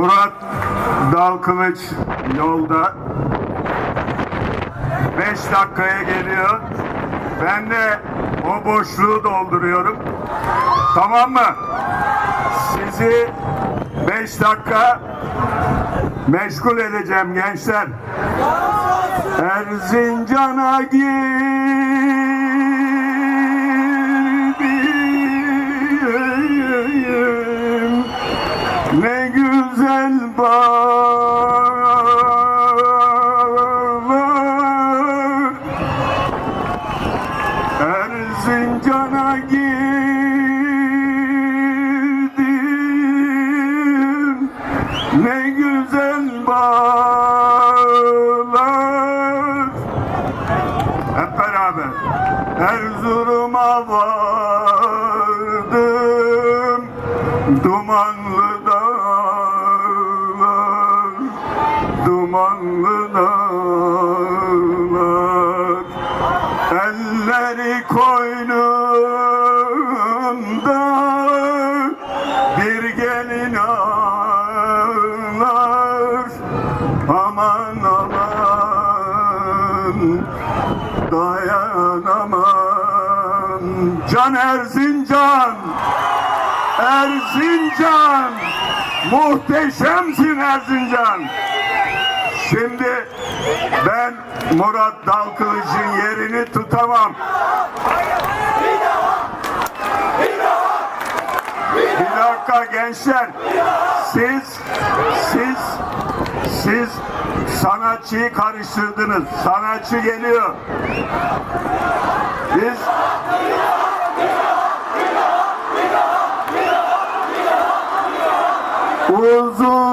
Murat Dalkılıç yolda. 5 dakikaya geliyor. Ben de o boşluğu dolduruyorum. Tamam mı? Sizi 5 dakika meşgul edeceğim gençler. Erzincan'a girdim. Dumanlı dağlar Dumanlı dağlar. Elleri koynunda Bir gelin ağlar. Aman aman dayanamam. Can Erzincan Erzincan. Muhteşemsin Erzincan. Şimdi ben Murat Dalkılıç'ın yerini tutamam. Bir dakika gençler. Siz Siz Siz sanatçıyı karıştırdınız. Sanatçı geliyor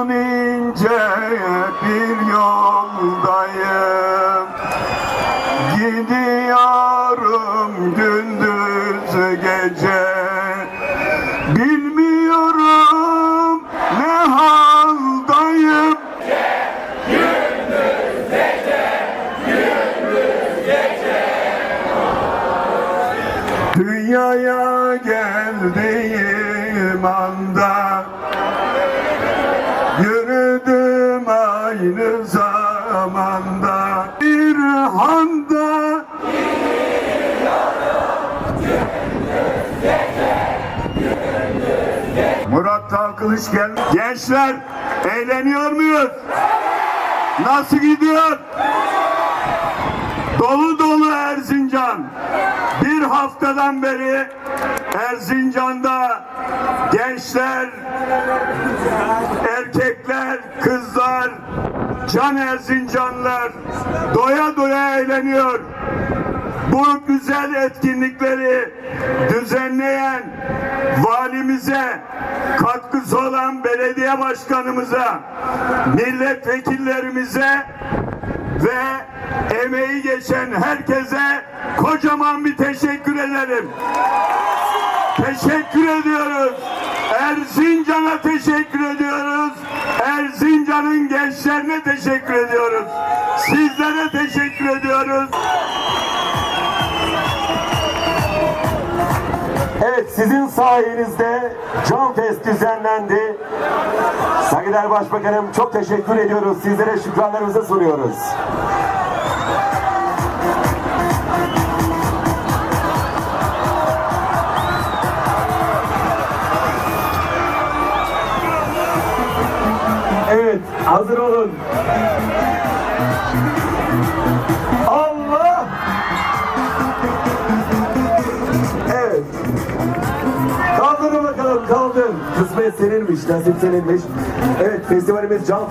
Uzun ince bir yoldayım. Gidiyorum gündüz gece. Bilmiyorum ne haldayım. Dünyaya geldiğim anda aynı zamanda Bir handa Murat Dalkılıç gel. Gençler eğleniyor muyuz? Nasıl gidiyor? Dolu dolu Erzincan. Bir haftadan beri Erzincan'da gençler, erkekler, kızlar, can Erzincanlar doya doya eğleniyor. Bu güzel etkinlikleri düzenleyen valimize, katkısı olan belediye başkanımıza, milletvekillerimize ve emeği geçen herkese kocaman bir teşekkür ederim. Teşekkür ediyoruz. Erzincan'a teşekkür ediyoruz. Erzincan'ın gençlerine teşekkür ediyoruz. Sizlere teşekkür ediyoruz. Evet sizin sayenizde Can Fest düzenlendi. Saygıdeğer Başbakanım çok teşekkür ediyoruz. Sizlere şükranlarımızı sunuyoruz. Evet hazır olun. Allah! Evet. Kaldırın bakalım kaldın. Kısmet seninmiş, nasip seninmiş. Evet festivalimiz Can